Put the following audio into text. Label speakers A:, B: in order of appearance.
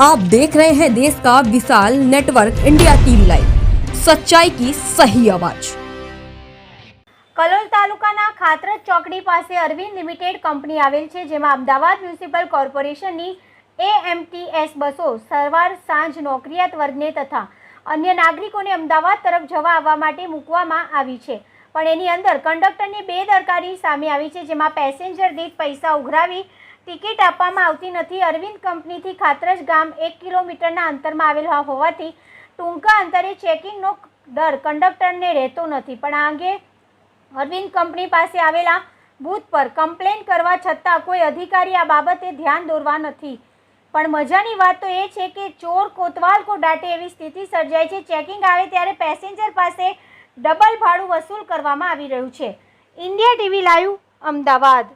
A: आप देख रहे हैं देश का विशाल नेटवर्क इंडिया टीवी लाइव सच्चाई की सही आवाज
B: કલોલ તાલુકાના ખાતરજ ચોકડી પાસે અરવિંદ લિમિટેડ કંપની આવેલ છે જેમાં અમદાવાદ મ્યુનિસિપલ કોર્પોરેશનની એએમટીએસ બસો સવાર સાંજ નોકરિયાત વર્ગને તથા અન્ય નાગરિકોને અમદાવાદ તરફ જવા આવવા માટે મૂકવામાં આવી છે પણ એની અંદર કંડક્ટરની બેદરકારી સામે આવી છે જેમાં પેસેન્જર દીઠ પૈસા ઉઘરાવી ટિકિટ આપવામાં આવતી નથી. અરવિંદ કંપનીથી ખાતરજ ગામ એક કિલોમીટરના અંતરમાં આવેલ હોવાથી ટૂંકા અંતરે ચેકિંગનો દર કંડક્ટરને રહેતો નથી. પણ આ અંગે અરવિંદ કંપની પાસે આવેલા બૂથ પર કમ્પ્લેન કરવા છતાં કોઈ અધિકારી આ બાબતે ધ્યાન દોરવા નથી. પણ મજાની વાત તો એ છે કે ચોર કોતવાલ કો દાટે એવી સ્થિતિ સર્જાય છે. ચેકિંગ આવે ત્યારે પેસેન્જર પાસે ડબલ ભાડું વસૂલ કરવામાં આવી રહ્યું છે. India TV live, Ahmedabad.